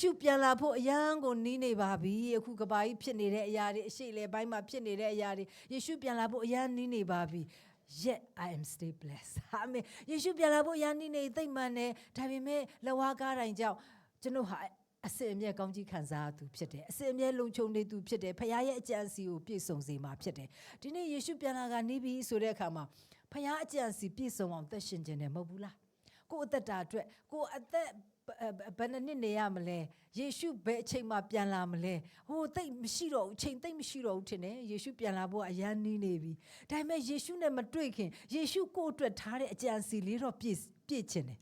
ရှုပြန်လာဖို့အယံကိုနီးနေပါပြီအခုကဘာကြီးဖြစ်နေတဲ့အရာတွေအရှိလေဘိုင်းမှာဖြစ်နေတဲ့အရာတွေယေရှုပြန်လာဖို့အယံနီးနေပါပြီ yet i am still blessed အာမင်ယေရှုပြန်လာဖို့အယံနီးနေသိမ့်မှန်တယ်ဒါပေမဲ့လဝါကားတိုင်းကြောင့်ကျွန်တော်ဟာအစင်အမြဲကောင်းကြီးခံစားသူဖြစ်တယ်အစင်အမြဲလုံခြုံနေသူဖြစ်တယ်ဖခင်ရဲ့အကြံစီကိုပြည့်စုံစေမှာဖြစ်တယ်ဒီနေ့ယေရှုပြန်လာကနေပြီဆိုတဲ့အခါမှာဖခင်အကြံစီပြည့်စုံအောင်သက်ရှင်ခြင်းတယ်မဟုတ်ဘူးလားကိုယ့်အသက်တာအတွက်ကိုယ့်အသက် ဘယ်နှစ်နှစ်နေရမလဲယေရှုဘယ်အချိန်မှပြန်လာမလဲဟိုတိတ်မရှိတော့ဘူးအချိန်တိတ်မရှိတော့ဘူးထင်တယ်ယေရှုပြန်လာဖို့အရန်နီးနေပြီဒါပေမဲ့ယေရှုနဲ့မတွေ့ခင်ယေရှုကိုယ့်အတွက်ထားတဲ့အကြံစီလေးတော့ပြည့်ပြည့်ခြင်းတယ်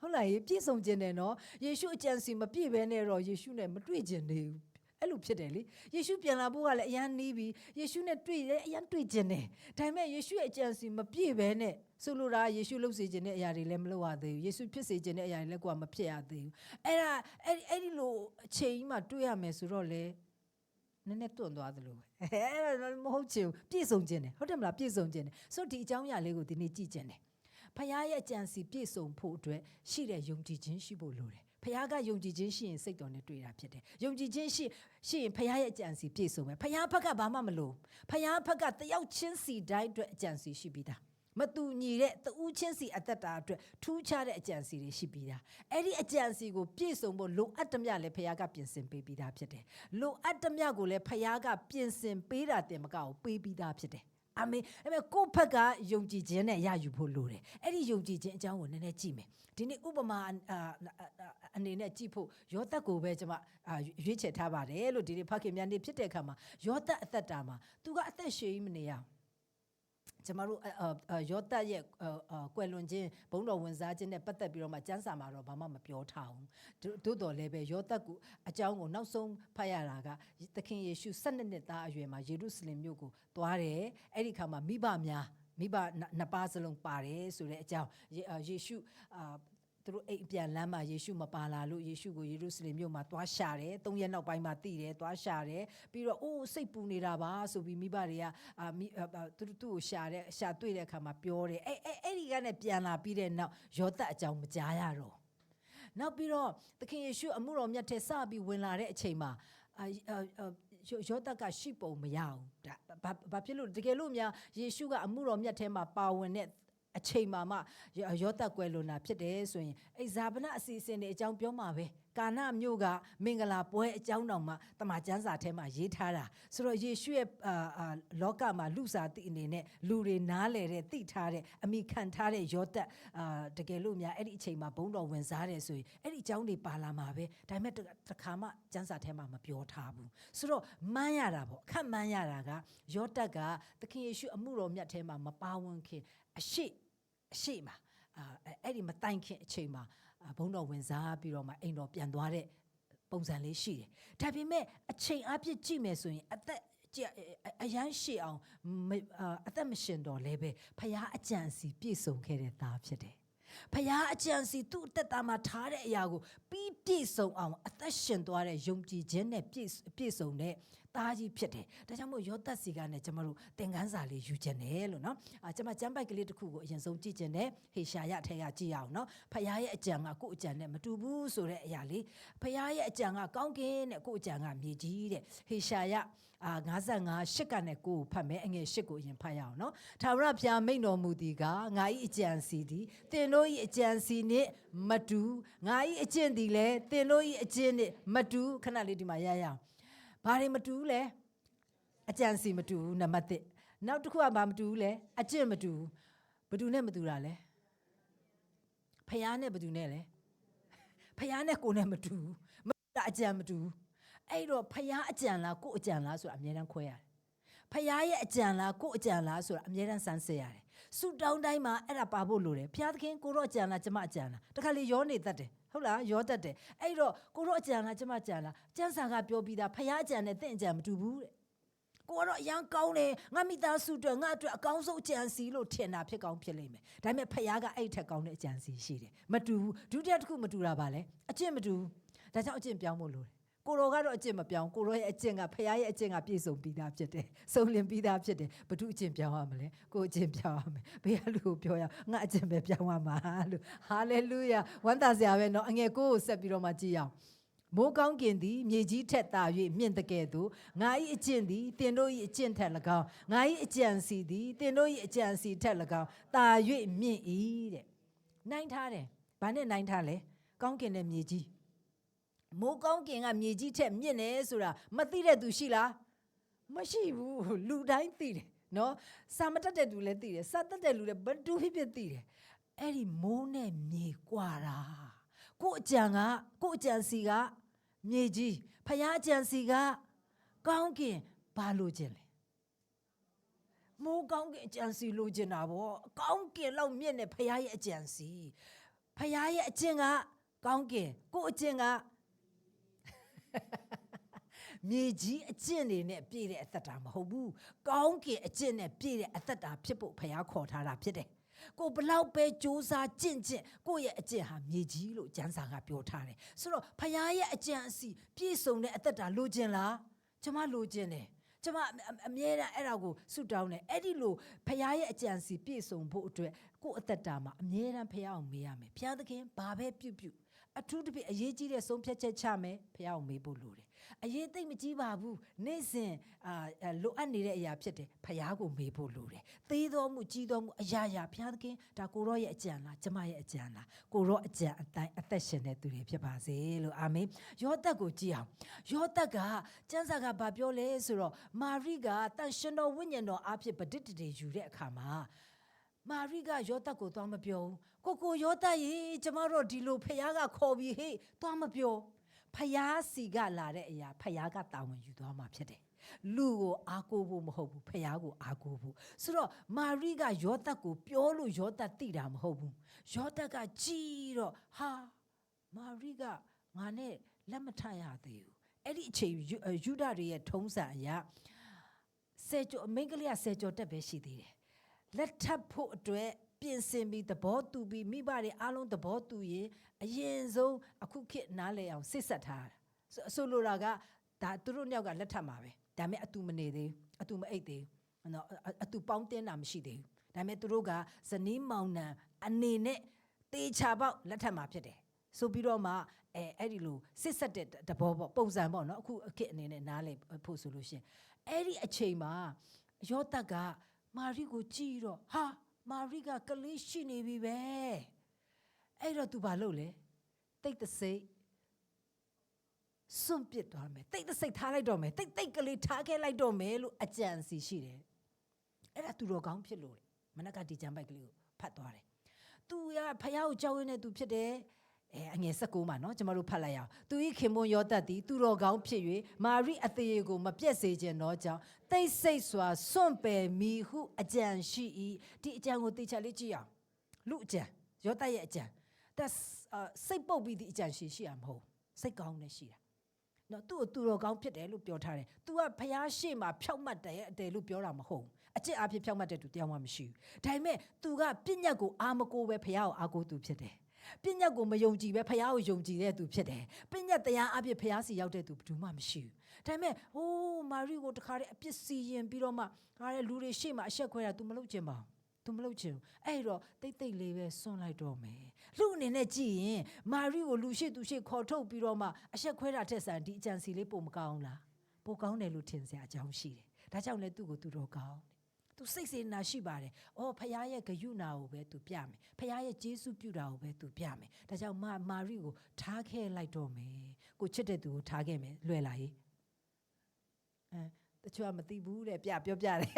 ဟုတ်လားရေပြည့်စုံခြင်းတယ်နော်ယေရှုအကြံစီမပြည့်ဘဲနဲ့တော့ယေရှုနဲ့မတွေ့ခြင်းနေဘူး အဲ့လိုဖြစ်တယ်လေယေရှုပြန်လာဖို့ကလည်းအရန်နီးပြီယေရှုနဲ့တွေ့တယ်အရန်တွေ့ခြင်းတယ်ဒါပေမဲ့ယေရှုရဲ့အကြံစီမပြည့်ဘဲနဲ့ဆိုလိုတာယေရှုလုပ်စေခြင်းတဲ့အရာတွေလည်းမလုပ်ရသေးဘူးယေရှုဖြစ်စေခြင်းတဲ့အရာတွေလည်းကိုယ်ကမဖြစ်ရသေးဘူးအဲ့ဒါအဲ့ဒီအဲ့ဒီလိုအချိန်ကြီးမှတွေ့ရမယ်ဆိုတော့လေနည်းနည်းတွန့်သွားသလိုပဲအဲ့ဒါမဟုတ်ချင်ဘူးပြည့်စုံခြင်းတယ်ဟုတ်တယ်မလားပြည့်စုံခြင်းတယ်ဆိုတော့ဒီအကြောင်းအရာလေးကိုဒီနေ့ကြည့်ခြင်းတယ်ဖခင်ရဲ့အကြံစီပြည့်စုံဖို့အတွက်ရှိတဲ့ယုံကြည်ခြင်းရှိဖို့လိုတယ် ဖခင်ကယုံကြည်ခြင်းရှိရင်စိတ်တော်နဲ့တွေ့တာဖြစ်တယ်။ယုံကြည်ခြင်းရှိရှိရင်ဖခင်ရဲ့အကြံစီပြည့်စုံမယ်။ဖခင်ဘက်ကဘာမှမလို။ဖခင်ဘက်ကတယောက်ချင်းစီတိုင်းအတွက်အကြံစီရှိပြီးသား။မတူညီတဲ့တူးချင်းစီအသက်တာအတွက်ထူးခြားတဲ့အကြံစီတွေရှိပြီးသား။အဲ့ဒီအကြံစီကိုပြည့်စုံဖို့လိုအပ်သမျှလည်းဖခင်ကပြင်ဆင်ပေးပြီးသားဖြစ်တယ်။လိုအပ်သမျှကိုလည်းဖခင်ကပြင်ဆင်ပေးတာတင်မကဘူးပေးပြီးသားဖြစ်တယ်။ အာမင်အဲ့မဲ့ကိုယ့်ဘက်ကယုံကြည်ခြင်းနဲ့ရယူဖို့လိုတယ်အဲ့ဒီယုံကြည်ခြင်းအကြောင်းကိုနည်းနည်းကြည့်မယ်ဒီနေ့ဥပမာအနေနဲ့ကြည့်ဖို့ယောသက်ကိုပဲကျွန်မရွေးချယ်ထားပါတယ်လို့ဒီနေ့ဖခင်များနေဖြစ်တဲ့အခါမှာယောသက်အသက်တာမှာသူကအသက်ရှည်ကြီးမနေရအောင် ကျမတို့ယောသက်ရဲ့ကွယ်လွန်ခြင်းဘုံတော်ဝင်စားခြင်းနဲ့ပတ်သက်ပြီးတော့မှစံစာမှာတော့ဘာမှမပြောထားဘူးသို့တော်လည်းပဲယောသက်ကိုအကြောင်းကိုနောက်ဆုံးဖတ်ရတာကသခင်ယေရှု12နှစ်သားအရွယ်မှာယေရုရှလင်မြို့ကိုသွားတယ်အဲ့ဒီခါမှာမိဘများမိဘနှစ်ပါးစလုံးပါတယ်ဆိုတဲ့အကြောင်းယေရှုအာ သူတို့အိမ်ပြန်လမ်းမှာယေရှုမပါလာလို့ယေရှုကိုယေရုရှလင်မြို့မှာသွားရှာတယ်။သုံးရက်နောက်ပိုင်းမှာတည်တယ်သွားရှာတယ်။ပြီးတော့အိုးစိတ်ပူနေတာပါဆိုပြီးမိဘတွေကအာမိသူတို့သူ့ကိုရှာတဲ့ရှာတွေ့တဲ့အခါမှာပြောတယ်။အဲအဲအဲ့ဒီကနဲ့ပြန်လာပြီးတဲ့နောက်ယောသတ်အကြောင်းမကြားရတော့။နောက်ပြီးတော့သခင်ယေရှုအမှုတော်မြတ်ထဲစပြီးဝင်လာတဲ့အချိန်မှာအာယောသတ်ကရှိပုံမရအောင်ဒါဘာဖြစ်လို့တကယ်လို့များယေရှုကအမှုတော်မြတ်ထဲမှာပါဝင်တဲ့ အချိန်မှာမှရောသက်ကွယ်လွန်တာဖြစ်တယ်ဆိုရင်အဲ့ဇာပနအစီအစဉ်တွေအကြောင်းပြောမှာပဲကာနမြို့ကမင်္ဂလာပွဲအကြောင်းတောင်မှတမန်ကျမ်းစာထဲမှာရေးထားတာဆိုတော့ယေရှုရဲ့အာလောကမှာလူစားတိအနေနဲ့လူတွေနားလေတဲ့သိထားတဲ့အမိခံထားတဲ့ယောသက်အာတကယ်လို့များအဲ့ဒီအချိန်မှာဘုံတော်ဝင်စားတယ်ဆိုရင်အဲ့ဒီအကြောင်းတွေပါလာမှာပဲဒါပေမဲ့တခါမှကျမ်းစာထဲမှာမပြောထားဘူးဆိုတော့မှန်းရတာပေါ့အခက်မှန်းရတာကယောသက်ကသခင်ယေရှုအမှုတော်မြတ်ထဲမှာမပါဝင်ခင်အရှိ အရှိမှာအာအဲ့ဒီမတိုင်ခင်အချိန်မှာဘုံတော်ဝင်စားပြီးတော့မှအိမ်တော်ပြန်သွားတဲ့ပုံစံလေးရှိတယ်။ဒါပေမဲ့အချိန်အပြည့်ကြည့်မယ်ဆိုရင်အသက်အရန်ရှေ့အောင်အသက်မရှင်တော့လဲပဲဖခင်အကြံစီပြည့်စုံခဲ့တဲ့သားဖြစ်တယ်။ဖခင်အကြံစီသူ့အသက်တာမှာထားတဲ့အရာကိုပြီးပြည့်စုံအောင်အသက်ရှင်သွားတဲ့ယုံကြည်ခြင်းနဲ့ပြည့်ပြည့်စုံတဲ့ သားကြီးဖြစ်တယ်။ဒါကြောင့်မို့ယောသက်စီကနဲ့ကျမတို့သင်ခန်းစာလေးယူခြင်းတယ်လို့နော်။အာကျမကျမ်းပိုက်ကလေးတစ်ခုကိုအရင်ဆုံးကြည့်ခြင်းနဲ့ဟေရှာယထဲကကြည့်ရအောင်နော်။ဖခင်ရဲ့အကြံကကိုယ့်အကြံနဲ့မတူဘူးဆိုတဲ့အရာလေး။ဖခင်ရဲ့အကြံကကောင်းကင်နဲ့ကိုယ့်အကြံကမြေကြီးတဲ့။ဟေရှာယအာ55ရှစ်ကနဲ့ကိုယ်ဖတ်မယ်အငယ်ရှစ်ကိုအရင်ဖတ်ရအောင်နော်။ထာဝရဘုရားမိန့်တော်မူသည်ကငါ၏အကြံစီသည်သင်တို့၏အကြံစီနှင့်မတူငါ၏အကျင့်သည်လည်းသင်တို့၏အကျင့်နှင့်မတူခဏလေးဒီမှာရရအောင် ဘာတွေမတူးလဲအကြံစီမတူဘူးနံပါတ်1နောက်တစ်ခုကဘာမတူဘူးလဲအကျင့်မတူဘူးဘယ်သူနဲ့မတူတာလဲဖះနဲ့ဘယ်သူနဲ့လဲဖះနဲ့ကိုနဲ့မတူဘူးမတူအကြံမတူဘူးအဲ့တော့ဖះအကြံလားကိုအကြံလားဆိုတာအမြဲတမ်းခွဲရတယ်ဖះရဲ့အကြံလားကိုအကြံလားဆိုတာအမြဲတမ်းစမ်းစစ်ရတယ်ဆူတောင်းတိုင်းမှာအဲ့ဒါပါဖို့လိုတယ်ဖះသခင်ကိုတော့အကြံလားကျမအကြံလားတခါလေရောနေတတ်တယ် ဟုတ်လားရောတတ်တယ်အဲ့တော့ကိုတော့အကြံလားကျမကြံလားကျန်းစာကပြောပြီးသားဖះအကြံနဲ့တင့်အကြံမတူဘူးတဲ့ကိုကတော့အရန်ကောင်းတယ်ငါမိသားစုအတွက်ငါအတွက်အကောင်းဆုံးအကြံစီလို့ထင်တာဖြစ်ကောင်းဖြစ်လိမ့်မယ်ဒါပေမဲ့ဖះကအဲ့ထက်ကောင်းတဲ့အကြံစီရှိတယ်မတူဘူးဒုတိယတစ်ခုမတူတာပါလေအကျင့်မတူဘူးဒါကြောင့်အကျင့်ပြောင်းဖို့လိုတယ် ကိုရောကတော့အကျင့်မပြောင်းကိုရောရဲ့အကျင့်ကဖခင်ရဲ့အကျင့်ကပြည့်စုံပြီးသားဖြစ်တယ်စုံလင်ပြီးသားဖြစ်တယ်ဘသူအကျင့်ပြောင်းရမလဲကိုအကျင့်ပြောင်းရမယ်ဘေးကလူကိုပြောရငါအကျင့်ပဲပြောင်းရမှာလို့ဟာလေလုယာဝမ်းသာစရာပဲเนาะအငယ်ကိုကိုဆက်ပြီးတော့မှကြည်အောင် မိုးကောင်းကင်သည်မြေကြီးထက်သာ၍မြင့်တကဲ့သို့ငါ၏အကျင့်သည်တင်တို့၏အကျင့်ထက်၎င်းငါ၏အကြံစီသည်တင်တို့၏အကြံစီထက်၎င်းသာ၍မြင့်၏တဲ့နိုင်ထားတယ်ဘာနဲ့နိုင်ထားလဲကောင်းကင်နဲ့မြေကြီး မိုးကောင်းကင်ကမြေကြီးထက်မြင့်တယ်ဆိုတာမသိတဲ့သူရှိလားမရှိဘူးလူတိုင်းသိတယ်နော်စာမတတ်တဲ့သူလည်းသိတယ်စာတတ်တဲ့လူလည်းဘယ်သူဖြစ်ဖြစ်သိတယ်အဲ့ဒီမိုးနဲ့မြေကွာတာကို့အကြံကကို့အကြံစီကမြေကြီးဖယားအကြံစီကကောင်းကင်ဘာလို့ခြင်းလဲမိုးကောင်းကင်အကြံစီလိုချင်တာဗောကောင်းကင်လောက်မြင့်နေဖယားရဲ့အကြံစီဖယားရဲ့အကျင့်ကကောင်းကင်ကို့အကျင့်က မြေကြီးအကျင့်တွေနဲ့ပြည့်တဲ့အသက်တာမဟုတ်ဘူးကောင်းကင်အကျင့်နဲ့ပြည့်တဲ့အသက်တာဖြစ်ဖို့ဖယားခေါ်ထားတာဖြစ်တယ်ကိုဘလောက်ပဲစ조사ကြင့်ကြင့်ကိုရဲ့အကျင့်ဟာမြေကြီးလို့ကျမ်းစာကပြောထားတယ်ဆိုတော့ဖယားရဲ့အကြံအစီပြည့်စုံတဲ့အသက်တာလိုချင်လားကျမလိုချင်တယ်ကျမအမြဲတမ်းအဲ့ဒါကိုဆုတောင်းတယ်အဲ့ဒီလိုဖယားရဲ့အကြံစီပြည့်စုံဖို့အတွက်ကိုယ့်အသက်တာမှာအမြဲတမ်းဖယားအောင်မေးရမယ်ဖယားသခင်ဘာပဲပြုတ်ပြုတ် အထူးသဖြင့်အရေးကြီးတဲ့ဆုံးဖြတ်ချက်ချမယ်ဖယားအောင်မေးဖို့လိုတယ်အရေးသိမ့်မကြီးပါဘူးနေ့စဉ်အာလိုအပ်နေတဲ့အရာဖြစ်တယ်ဖယားကိုမေးဖို့လိုတယ်သေးတော်မူကြီးတော်မူအရာရာဖယားသခင်ဒါကိုရောရဲ့အကြံလားကျမရဲ့အကြံလားကိုရောအကြံအတိုင်းအသက်ရှင်တဲ့သူတွေဖြစ်ပါစေလို့အာမင်ယောသက်ကိုကြည့်အောင်ယောသက်ကကျမ်းစာကဘာပြောလဲဆိုတော့မာရိကတန်ရှင်တော်ဝိညာဉ်တော်အဖြစ်ပဋိတည်ယူတဲ့အခါမှာ မာရိကယောသက်ကိုသွားမပြောဘူးကိုကိုယောသက်ရေကျမတို့ဒီလိုဖယားကခေါ်ပြီးဟေးသွားမပြောဖယားစီကလာတဲ့အရာဖယားကတာဝန်ယူသွားမှာဖြစ်တယ်လူကိုအားကိုးဖို့မဟုတ်ဘူးဖယားကိုအားကိုးဖို့ဆိုတော့မာရိကယောသက်ကိုပြောလို့ယောသက်သိတာမဟုတ်ဘူးယောသက်ကကြည်တော့ဟာမာရိကငါနဲ့လက်မထရသေးဘူးအဲ့ဒီအချိန်ယူယူဒတွေရဲ့ထုံးစံအရာဆယ်ကျော်မိန်းကလေးကဆယ်ကျော်တက်ပဲရှိသေးတယ် လက်ထပ်ဖို့အတွက်ပြင်ဆင်ပြီးသဘောတူပြီးမိဘတွေအားလုံးသဘောတူရင်အရင်ဆုံးအခုခေတ်နားလည်အောင်စစ်ဆက်ထားတာဆိုအဆိုလိုတာကဒါသူတို့နှစ်ယောက်ကလက်ထပ်မှာပဲဒါပေမဲ့အတူမနေသေးဘူးအတူမအိတ်သေးဘူးနော်အအတူပေါင်းတင်းတာမရှိသေးဘူးဒါပေမဲ့သူတို့ကဇနီးမောင်နှံအနေနဲ့တေချာပေါက်လက်ထပ်မှာဖြစ်တယ်ဆိုပြီးတော့မှအဲအဲ့ဒီလိုစစ်ဆက်တဲ့တဘောပေါ့ပုံစံပေါ့နော်အခုအခက်အနေနဲ့နားလည်ဖို့ဆိုလို့ရှရင်အဲ့ဒီအချိန်မှာယောသက်က မာရိကိုကြည့်တော့ဟာမာရိကကလေးရှိနေပြီပဲအဲ့တော့ तू ဘာလုပ်လဲတိတ်တဆိတ်စွန့်ပစ်သွားမယ်တိတ်တဆိတ်ထားလိုက်တော့မယ်တိတ်တိတ်ကလေးထားခဲ့လိုက်တော့မယ်လို့အကြံစီရှိတယ်အဲ့ဒါသူတော်ကောင်းဖြစ်လို့မနက်ကဒီကြံပိုက်ကလေးကိုဖတ်သွားတယ်သူရဖះကိုကြောက်ရင်းနဲ့သူဖြစ်တယ် အဲအငယ်16မှာနော်ကျမတို့ဖတ်လိုက်ရအောင်သူဤခင်မွန်ယောသတ်သည်သူတော်ကောင်းဖြစ်၍မာရိအသေးကိုမပြတ်စေခြင်းသောကြောင့်တိတ်ဆိတ်စွာစွန့်ပယ်မိဟုအကြံရှိ၏ဒီအကြံကိုတေချာလေးကြည့်အောင်လူအကြံယောသတ်ရဲ့အကြံဒါစိတ်ပုတ်ပြီးဒီအကြံရှိရှိရမဟုတ်စိတ်ကောင်းနေရှိတာနော်သူ့ကိုသူတော်ကောင်းဖြစ်တယ်လို့ပြောထားတယ်။ तू ကဖျားရှိမှဖြောက်မှတ်တယ်အတယ်လို့ပြောတာမဟုတ်ဘူး။အကျင့်အဖြစ်ဖြောက်မှတ်တဲ့သူတရားမှမရှိဘူး။ဒါပေမဲ့ तू ကပြည့်ညတ်ကိုအာမကိုပဲဖျားကိုအာကိုသူဖြစ်တယ်။ ပြည့်ညတ်ကိုမယုံကြည်ပဲဖျားကိုယုံကြည်တဲ့သူဖြစ်တယ်။ပြည့်ညတ်တရားအဖြစ်ဖျားစီရောက်တဲ့သူဘယ်သူမှမရှိဘူး။ဒါပေမဲ့ဟိုးမာရီကိုတခါတည်းအပြစ်စီရင်ပြီးတော့မှခါတဲ့လူတွေရှေ့မှာအဆက်ခွဲတာ तू မလုပ်ချင်ပါဘူး။ तू မလုပ်ချင်ဘူးအဲ့တော့တိတ်တိတ်လေးပဲစွန့်လိုက်တော့မယ်လူအနေနဲ့ကြည့်ရင်မာရိကိုလူရှိသူရှိခေါ်ထုတ်ပြီးတော့မှအဆက်ခွဲတာထက်ဆန်ဒီအကြံစီလေးပုံမကောင်းလားပိုကောင်းတယ်လို့ထင်စရာအကြောင်းရှိတယ်ဒါကြောင့်လဲသူ့ကိုသူတော့ကောင်း သူစိတ်စေနာရှိပါတယ်။အော်ဖခင်ရဲ့ဂယုဏကိုပဲသူပြမယ်။ဖခင်ရဲ့ဂျေစုပြုတာကိုပဲသူပြမယ်။ဒါကြောင့်မာမာရိကိုထားခဲ့လိုက်တော့မယ်။ကိုချစ်တဲ့သူကိုထားခဲ့မယ်လွယ်လာရေး။အဲတချို့ကမသိဘူးတဲ့ပြပြောပြတယ်။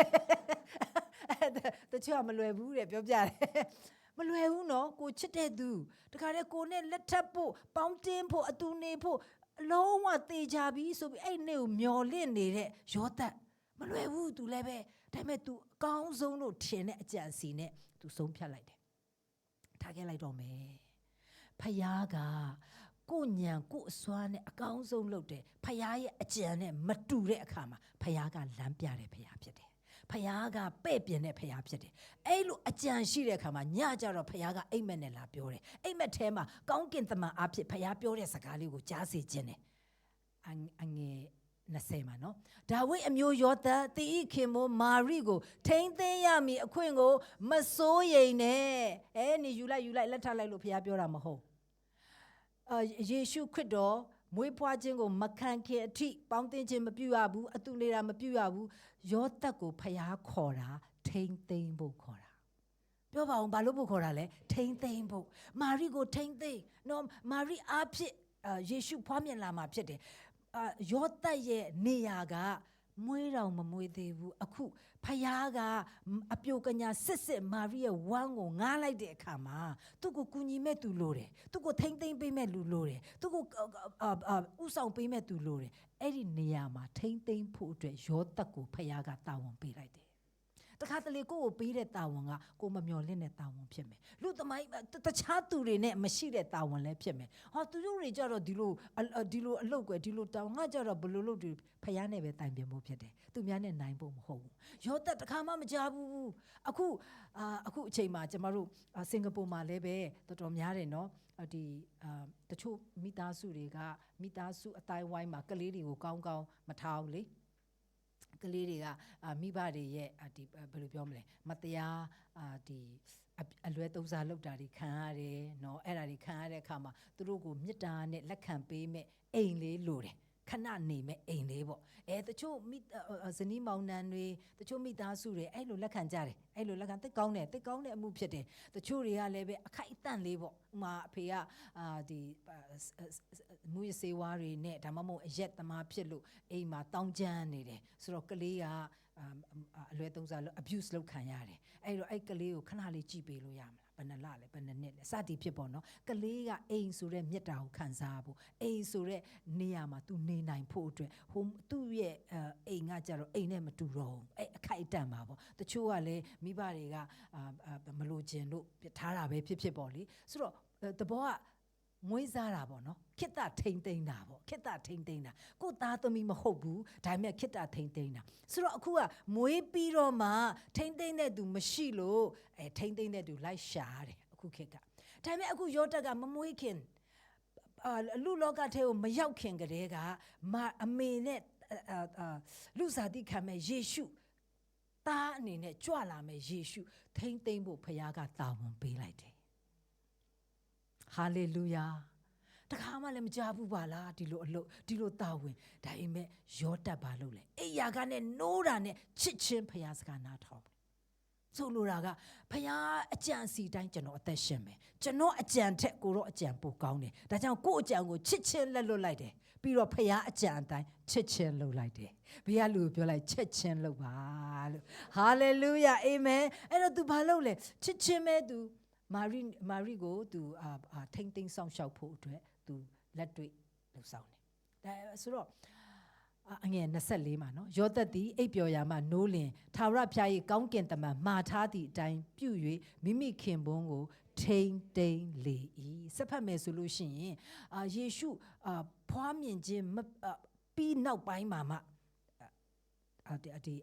တချို့ကမလွယ်ဘူးတဲ့ပြောပြတယ်။မလွယ်ဘူးနော်ကိုချစ်တဲ့သူတခါတည်းကိုနဲ့လက်ထပ်ဖို့ပေါင်းတင်းဖို့အတူနေဖို့အလုံးဝတေချာပြီးဆိုပြီးအဲ့နေ့ကိုမျော်လင့်နေတဲ့ယောသက် မလွယ်ဘူးသူလည်းပဲဒါပေမဲ့ तू အကောင်းဆုံးလို့ထင်တဲ့အကြံစီနဲ့ तू ဆုံးဖြတ်လိုက်တယ်ထားခဲ့လိုက်တော့မယ်ဖယားကကိုညံကိုအစွမ်းနဲ့အကောင်းဆုံးလုပ်တယ်ဖယားရဲ့အကြံနဲ့မတူတဲ့အခါမှာဖယားကလမ်းပြတဲ့ဖယားဖြစ်တယ်ဖယားကပဲ့ပြင်တဲ့ဖယားဖြစ်တယ်အဲ့လိုအကြံရှိတဲ့အခါမှာညကြတော့ဖယားကအိမ်မက်နဲ့လာပြောတယ်အိမ်မက်ထဲမှာကောင်းကင်တမန်အဖြစ်ဖယားပြောတဲ့စကားလေးကိုကြားစေခြင်းတယ်အငယ် 20မှာနော်ဒါဝိဒ်အမျိုးယောသတီဤခင်မိုးမာရိကို ထိမ့်သိမ်းရမည်အခွင့်ကို မစိုးရိမ်နဲ့အဲနေယူလိုက်ယူလိုက်လက်ထပ်လိုက်လို့ဖခင်ပြောတာမဟုတ်အာယေရှုခရစ်တော်မွေးဖွားခြင်းကိုမခံခင်အထိပေါင်းသင်းခြင်းမပြုရဘူးအတူနေတာမပြုရဘူးယောသက်ကိုဖျားခေါ်တာထိမ့်သိမ့်ဖို့ခေါ်တာပြောပါအောင်ဘာလို့ဖို့ခေါ်တာလဲထိမ့်သိမ့်ဖို့မာရိကိုထိမ့်သိမ့်နော်မာရိအားဖြင့်အာယေရှုဖွားမြင်လာမှာဖြစ်တယ်အာ ယောသက်ရဲ့နေရာကမွေးတော်မမွေးသေးဘူးအခုဖယားကအပြိုကညာစစ်စစ်မာရိရဲ့ဝမ်းကိုငားလိုက်တဲ့အခါမှာသူ့ကိုကူညီမဲ့သူလိုတယ်သူ့ကိုထိမ့်သိမ့်ပေးမဲ့လူလိုတယ်သူ့ကိုအာအာဥဆောင်ပေးမဲ့သူလိုတယ်အဲ့ဒီနေရာမှာထိမ့်သိမ့်ဖို့အတွက်ယောသက်ကိုဖယားကတာဝန်ပေးလိုက်တယ် တခါတလေကိုယ့်ကိုပေးတဲ့တာဝန်ကကိုမမျော်လင့်တဲ့တာဝန်ဖြစ်မယ်လူသမိုင်းတခြားသူတွေနဲ့မရှိတဲ့တာဝန်လည်းဖြစ်မယ်ဟောသူတို့တွေကြတော့ဒီလိုဒီလိုအလုပ်ကွယ်ဒီလိုတာဝန်ငါကြတော့ဘယ်လိုလုပ်ဒီဖယားနဲ့ပဲတိုင်ပင်ဖို့ဖြစ်တယ်သူများနဲ့နိုင်ဖို့မဟုတ်ဘူးရောသက်တခါမှမကြဘူးအခုအာအခုအချိန်မှာကျမတို့စင်ကာပူမှာလည်းပဲတော်တော်များတယ်နော်ဒီအာတချို့မိသားစုတွေကမိသားစုအတိုင်းဝိုင်းမှာကလေးတွေကိုကောင်းကောင်းမထားဘူးလေ ကလေးတွေကမိဘတွေရဲ့ဒီဘယ်လိုပြောမလဲမတရားဒီအလွဲသုံးစားလုပ်တာတွေခံရတယ်နော်အဲ့ဒါတွေခံရတဲ့အခါမှာသူတို့ကိုမေတ္တာနဲ့လက်ခံပေးမဲ့အိမ်လေးလိုတယ်ခဏနေမဲ့အိမ်လေးပေါ့အဲတချို့မိဇနီးမောင်နှံတွေတချို့မိသားစုတွေအဲ့လိုလက်ခံကြတယ်အဲ့လိုလက်ခံတိတ်ကောင်းတယ်တိတ်ကောင်းတဲ့အမှုဖြစ်တယ်တချို့တွေကလည်းပဲအခိုက်အတန့်လေးပေါ့ဥမာအဖေကအာဒီ မူရစေဝါတွေနဲ့ဒါမှမဟုတ်အရက်သမားဖြစ်လို့အိမ်မှာတောင်းကျမ်းနေတယ်ဆိုတော့ကလေးကအလွဲသုံးစားလို့ abuse လုပ်ခံရတယ်အဲ့တော့အဲ့ကလေးကိုခဏလေးကြည့်ပေးလို့ရမလားဘယ်နှလလဲဘယ်နှနှစ်လဲစသည်ဖြစ်ပေါ့နော်ကလေးကအိမ်ဆိုတဲ့မေတ္တာကိုခံစားဖို့အိမ်ဆိုတဲ့နေရာမှာ तू နေနိုင်ဖို့အတွက်ဟိုသူ့ရဲ့အိမ်ကကြတော့အိမ်နဲ့မတူတော့ဘူးအဲ့အခိုက်အတန့်ပါပေါ့တချို့ကလည်းမိဘတွေကမလို့ခြင်းလို့ထားတာပဲဖြစ်ဖြစ်ပေါ့လေဆိုတော့တဘောက မွေးစားတာပေါ့နော်ခိတ္တထိန်သိမ်းတာပေါ့ခိတ္တထိန်သိမ်းတာကိုသားသမီးမဟုတ်ဘူးဒါပေမဲ့ခိတ္တထိန်သိမ်းတာဆိုတော့အခုကမွေးပြီးတော့မှထိန်သိမ်းတဲ့သူမရှိလို့အဲထိန်သိမ်းတဲ့သူလိုက်ရှာတယ်အခုခေတ်ကဒါပေမဲ့အခုယောတက်ကမမွေးခင်အာလူလောကထဲကိုမရောက်ခင်ကတည်းကမအမေနဲ့အာလူစားတိခံမဲ့ယေရှုသားအနေနဲ့ကြွလာမဲ့ယေရှုထိန်သိမ်းဖို့ဖခင်ကတာဝန်ပေးလိုက်တယ် ဟာလေလုယာတခါမှလည်းမကြဘူးပါလားဒီလိုအလုပ်ဒီလိုတာဝန်ဒါအိမ်မဲ့ရောတက်ပါလို့လေအိယာကနဲ့နိုးတာနဲ့ချစ်ချင်းဖခင်စကားနားထောင်ဆိုလိုတာကဖခင်အကြံစီတိုင်းကျွန်တော်အသက်ရှင်မယ်ကျွန်တော်အကြံထက်ကိုတော့အကြံပိုကောင်းတယ်ဒါကြောင့်ကို့အကြံကိုချစ်ချင်းလက်လွတ်လိုက်တယ်ပြီးတော့ဖခင်အကြံအတိုင်းချစ်ချင်းလုပ်လိုက်တယ်ဘုရားလူပြောလိုက်ချစ်ချင်းလုပ်ပါလို့ဟာလေလုယာအာမင်အဲ့တော့ तू ဘာလုပ်လဲချစ်ချင်းပဲ तू မာရိမာရိကိုသူအာထိမ့်သိမ်းဆောင်ရှောက်ဖို့အတွက်သူလက်တွေ့လှူဆောင်တယ်ဒါဆိုတော့အငယ်24မှာနော်ယောသက်သည်အိပ်ပျော်ရာမှနိုးလင်သာဝရဖျား၏ကောင်းကင်တမန်မှာထားသည့်အတိုင်းပြု၍မိမိခင်ပွန်းကိုထိန်တိန်လေ၏စက်ဖတ်မယ်ဆိုလို့ရှိရင်အာယေရှုအာဖွားမြင်ခြင်းပြီးနောက်ပိုင်းမှာမှအာဒီ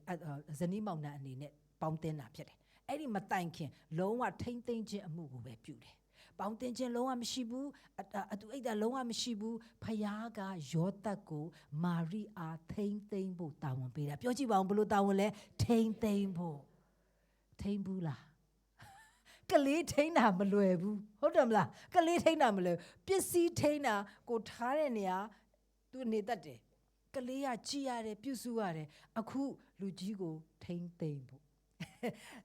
ဇနီးမောင်နှံအနေနဲ့ပေါင်းတင်တာဖြစ်တယ် အဲ့ဒီမတိုင်ခင်လုံးဝထိမ့်သိမ့်ခြင်းအမှုကိုပဲပြုတယ်။ပေါင်းတင်ခြင်းလုံးဝမရှိဘူးအတူအိတ်တာလုံးဝမရှိဘူးဖယားကယောသက်ကိုမာရိအားထိမ့်သိမ့်ဖို့တာဝန်ပေးတာပြောကြည့်ပါဦးဘလို့တာဝန်လဲထိမ့်သိမ့်ဖို့ထိမ့်ဘူးလားကလေးထိန်းတာမလွယ်ဘူးဟုတ်တယ်မလားကလေးထိန်းတာမလွယ်ပစ္စည်းထိန်းတာကိုထားတဲ့နေရာသူနေတတ်တယ်ကလေးကကြည်ရတယ်ပြုစုရတယ်အခုလူကြီးကိုထိန်းသိမ့်ဖို့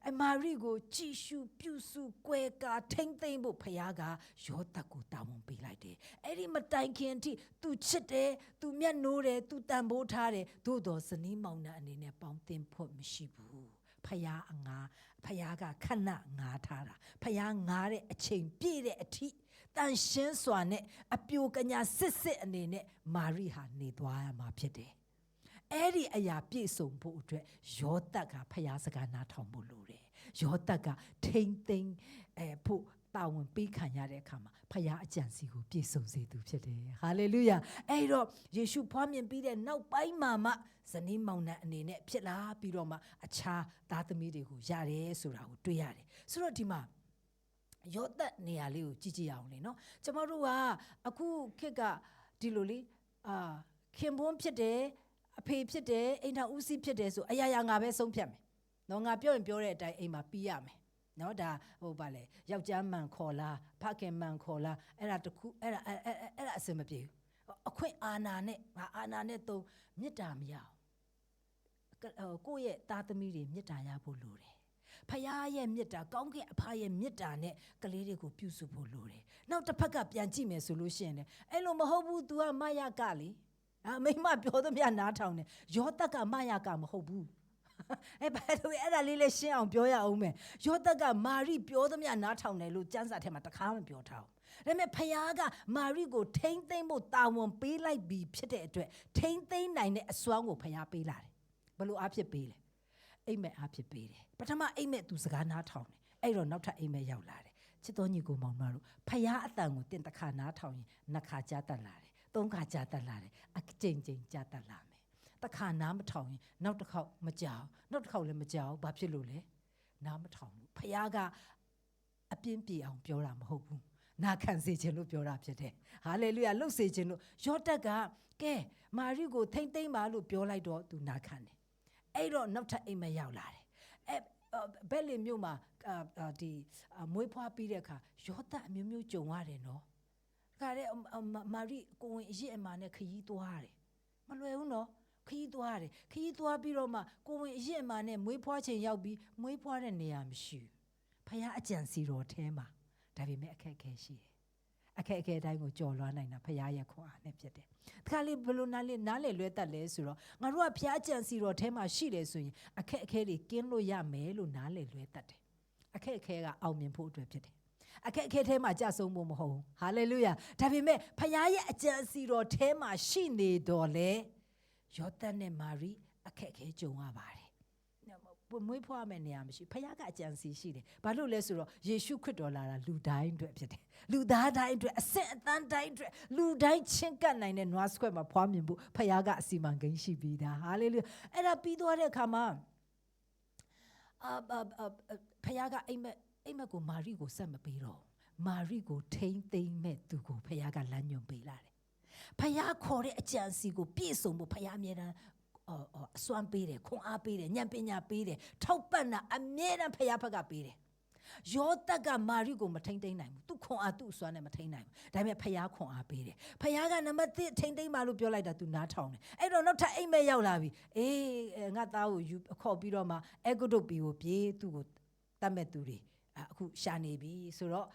အမာရိကိုကြည်ရှုပြုစုကွဲကာထိမ့်သိမ့်ဖို့ဖခင်ကယောသကိုတာဝန်ပေးလိုက်တယ်အဲ့ဒီမတိုင်ခင်အထိသူချစ်တယ်သူမျက်နှိုးတယ်သူတန်ဖိုးထားတယ်သို့တော်ဇနီးမောင်နှံအနေနဲ့ပေါင်းသင်ဖို့မရှိဘူးဖယားအငါဖယားကခဏငါထားတာဖယားငါတဲ့အချိန်ပြည့်တဲ့အထိတန်ရှင်းစွာနဲ့အပြိုကညာစစ်စစ်အနေနဲ့မာရိဟာနေသွားရမှာဖြစ်တယ် အဲ့ဒီအရာပြည့်စုံဖို့အတွက်ယောသက်ကဖျားစကားနားထောင်ဖို့လိုတယ်ယောသက်ကထိမ့်သိမ့်အဲဖို့တာဝန်ပေးခံရတဲ့အခါမှာဖခင်အကြံစီကိုပြည့်စုံစေသူဖြစ်တယ်။ဟာလေလုယာ။အဲ့တော့ယေရှုဖွားမြင်ပြီးတဲ့နောက်ပိုင်းမှာမှဇနီးမောင်နှံအနေနဲ့ဖြစ်လာပြီးတော့မှအခြားသားသမီးတွေကိုရတယ်ဆိုတာကိုတွေ့ရတယ်။ဆိုတော့ဒီမှာယောသက်နေရာလေးကိုကြည့်ကြည့်အောင်လေနော်။ကျမတို့ကအခုခေတ်ကဒီလိုလေအာခင်ပွန်းဖြစ်တယ် အဖေဖြစ်တယ်အိမ်ထောင်ဦးစီးဖြစ်တယ်ဆိုအရာရာငါပဲဆုံးဖြတ်မယ်နော်ငါပြောရင်ပြောတဲ့အတိုင်းအိမ်မှာပြီးရမယ်နော်ဒါဟိုပါလေယောက်ျားမှန်ခေါ်လားဖခင်မှန်ခေါ်လားအဲ့ဒါတခုအဲ့ဒါအဲ့ဒါအစင်မပြေဘူးအခွင့်အာဏာနဲ့ငါအာဏာနဲ့သုံးမေတ္တာမရအောင်ကဟိုကိုယ့်ရဲ့သားသမီးတွေမေတ္တာရဖို့လိုတယ်ဖခင်ရဲ့မေတ္တာကောင်းကင်အဖရဲ့မေတ္တာနဲ့ကလေးတွေကိုပြုစုဖို့လိုတယ်နောက်တစ်ဖက်ကပြန်ကြည့်မယ်ဆိုလို့ရှိရင်လည်းအဲ့လိုမဟုတ်ဘူး तू ကမယကလေ အမိမပြောသမျှနားထောင်တယ်ယောသက်ကမယကမဟုတ်ဘူးအဲ့ဘာလို့အဲ့ဒါလေးလေးရှင်းအောင်ပြောရအောင်မယ်ယောသက်ကမာရိပြောသမျှနားထောင်တယ်လို့ကျမ်းစာထဲမှာတခါမှပြောထားဘူးဒါပေမဲ့ဖခင်ကမာရိကိုထိမ့်သိမ့်ဖို့တာဝန်ပေးလိုက်ပြီးဖြစ်တဲ့အတွက်ထိမ့်သိမ့်နိုင်တဲ့အစွမ်းကိုဖခင်ပေးလာတယ်ဘယ်လိုအားဖြစ်ပေးလဲအိမ်မက်အားဖြစ်ပေးတယ်ပထမအိမ်မက်သူစကားနားထောင်တယ်အဲ့တော့နောက်ထပ်အိမ်မက်ရောက်လာတယ်ချစ်တော်ညီကိုမောင်မတို့ဖခင်အတန်ကိုတင်တစ်ခါနားထောင်ရင်နှစ်ခါကြားတတ်လာတယ် သုံးခါကြားတတ်လာတယ်အကြိမ်ကြိမ်ကြားတတ်လာမယ်တစ်ခါနားမထောင်ရင်နောက်တစ်ခေါက်မကြောက်နောက်တစ်ခေါက်လည်းမကြောက်ဘာဖြစ်လို့လဲနားမထောင်ဘူးဖခင်ကအပြင်းပြေအောင်ပြောတာမဟုတ်ဘူးနာခံစေခြင်းလို့ပြောတာဖြစ်တယ်ဟာလေလုယာလှုပ်စေခြင်းလို့ယောတက်ကကဲမာရိကိုထိမ့်သိမ့်ပါလို့ပြောလိုက်တော့သူနာခံတယ်အဲ့တော့နောက်ထပ်အိမ်မက်ရောက်လာတယ်အဲ့ဘက်လင်မြို့မှာအာအာဒီအာမွေးဖွားပြီးတဲ့အခါယောသက်အမျိုးမျိုးကြုံရတယ်နော် ခါတဲ့မာရိကိုဝင်အရစ်အမာနဲ့ခရီးသွားတယ်မလွယ်ဘူးနော်ခရီးသွားတယ်ခရီးသွားပြီးတော့မှကိုဝင်အရင်မှနဲ့မွေးဖွားချိန်ရောက်ပြီးမွေးဖွားတဲ့နေရာမရှိဘူးဖခင်အကြံစီတော်ထဲမှာဒါပေမဲ့အခက်အခဲရှိတယ်အခက်အခဲအတိုင်းကိုကြော်လွှားနိုင်တာဖခင်ရဲ့ခွန်အားနဲ့ဖြစ်တယ်တခါလေးဘယ်လိုနားလဲနားလေလွဲတတ်လဲဆိုတော့ငါတို့ကဖခင်အကြံစီတော်ထဲမှာရှိတယ်ဆိုရင်အခက်အခဲတွေကင်းလို့ရမယ်လို့နားလေလွဲတတ်တယ်အခက်အခဲကအောင်မြင်ဖို့အတွက်ဖြစ်တယ် အခက်အခဲထဲမှာကြဆုံးဖို့မဟုတ်ဘူးဟာလေလုယာဒါပေမဲ့ဖခင်ရဲ့အကြံစီတော်ထဲမှာရှိနေတော်လေယောသတ်နဲ့မာရိအခက်အခဲကြုံရပါတယ်။မွေးဖွားမဲ့နေရာမရှိဖခင်ကအကြံစီရှိတယ်။ဘာလို့လဲဆိုတော့ယေရှုခရစ်တော်လာတာလူတိုင်းအတွက်ဖြစ်တယ်။လူသားတိုင်းအတွက်အစင်အတန်းတိုင်းအတွက်လူတိုင်းချင်းကပ်နိုင်တဲ့နွားစခွက်မှာဖွားမြင်ဖို့ဖခင်ကအစီမံကိန်းရှိပြီးသား။ဟာလေလုယာ။အဲ့ဒါပြီးသွားတဲ့အခါမှာအာဖခင်ကအိမ်မက် အိမ်မက်ကိုမာရိကိုဆက်မပေးတော့မာရိကိုထိမ့်သိမ့်မဲ့သူကိုဖခင်ကလမ်းညွှန်ပေးလာတယ်ဖះခေါ်တဲ့အကြံစီကိုပြည့်စုံဖို့ဖះအမြဲတမ်းအော်အော်အစွမ်းပေးတယ်ခွန်အားပေးတယ်ဉာဏ်ပညာပေးတယ်ထောက်ပံ့တာအမြဲတမ်းဖះဘက်ကပေးတယ်ယောသက်ကမာရိကိုမထိမ့်သိမ့်နိုင်ဘူးသူခွန်အားသူ့အစွမ်းနဲ့မထိမ့်နိုင်ဘူးဒါပေမဲ့ဖះခွန်အားပေးတယ်ဖះကနံပါတ်1ထိမ့်သိမ့်ပါလို့ပြောလိုက်တာသူနားထောင်တယ်အဲ့တော့နောက်ထပ်အိမ်မက်ရောက်လာပြီအေးငါသားကိုယူခေါ်ပြီးတော့မှအေဂုတုပီကိုပြေးသူ့ကိုတတ်မဲ့သူတွေ အခုရှာနေပြီဆိုတော့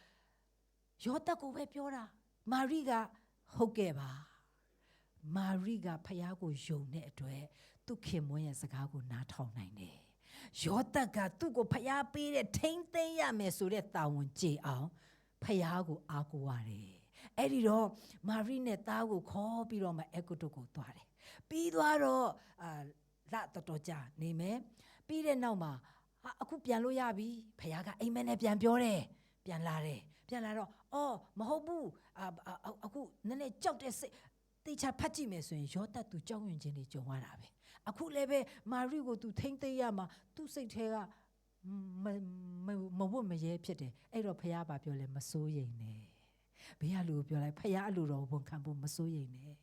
ယောသက်ကိုပဲပြောတာမာရိကဟုတ်ကဲ့ပါမာရိကဖះကိုယုံတဲ့အတွက်သူခင်မွန်းရဲ့စကားကိုနားထောင်နိုင်တယ်။ယောသက်ကသူ့ကိုဖះပေးတဲ့ထိမ့်သိမ့်ရမယ်ဆိုတဲ့တာဝန်ကြေအောင်ဖះကိုအားကိုးရတယ်။အဲ့ဒီတော့မာရိနဲ့သားကိုခေါ်ပြီးတော့မှအဂုတုကိုသွားတယ်။ပြီးသွားတော့အာလတော်တော်ကြာနေမယ်။ပြီးတဲ့နောက်မှာ အခုပြန်လို့ရပြီ။ဖះကအိမ်မက်နဲ့ပြန်ပြောတယ်။ပြန်လာတယ်။ပြန်လာတော့အော်မဟုတ်ဘူးအခုနည်းနည်းကြောက်တဲ့စိတ်တေချာဖတ်ကြည့်မယ်ဆိုရင်ယောသတ်သူကြောက်ရွံ့ခြင်းတွေကြုံရတာပဲအခုလည်းပဲမာရိကိုသူထိမ့်သိမ်းရမှာသူ့စိတ်ထဲကမမမဝတ်မရဲဖြစ်တယ်အဲ့တော့ဖះဘာပြောလဲမစိုးရိမ်နဲ့ဘေးကလူပြောလိုက်ဖះအလိုတော်ဝန်ခံဖို့မစိုးရိမ်နဲ့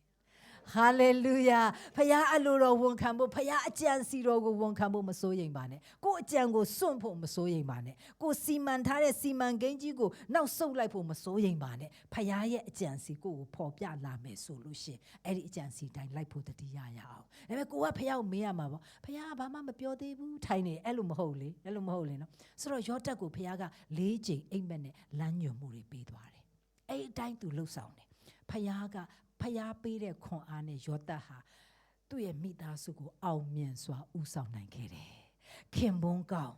ဟာလေလုယာဖခင်အလိုတော်ဝန်ခံဖို့ဖခင်အကြံစီတော်ကိုဝန်ခံဖို့မစိုးရိမ်ပါနဲ့ကိုယ်အကြံကိုစွန့်ဖို့မစိုးရိမ်ပါနဲ့ကိုယ်စီမံထားတဲ့စီမံကိန်းကြီးကိုနောက်ဆုတ်လိုက်ဖို့မစိုးရိမ်ပါနဲ့ဖခင်ရဲ့အကြံစီကိုကိုပေါ်ပြလာမယ်ဆိုလို့ရှင်အဲ့ဒီအကြံစီတိုင်းလိုက်ဖို့တတိယရအောင်ဒါပေမဲ့ကိုကဖခင်ကိုမေးရမှာပေါ့ဖခင်ကဘာမှမပြောသေးဘူးထိုင်နေအဲ့လိုမဟုတ်လေအဲ့လိုမဟုတ်လေနော်ဆိုတော့ယောတက်ကိုဖခင်က၄ချိန်အိမ်မက်နဲ့လမ်းညွှန်မှုတွေပေးသွားတယ်အဲ့အတိုင်းသူလှုပ်ဆောင်တယ်ဖခင်က ဖျားပေးတဲ့ခွန်အားနဲ့ယောသတ်ဟာသူ့ရဲ့မိသားစုကိုအောင်မြင်စွာဥဆောင်နိုင်ခဲ့တယ်။ခင်ပွန်းကောင်း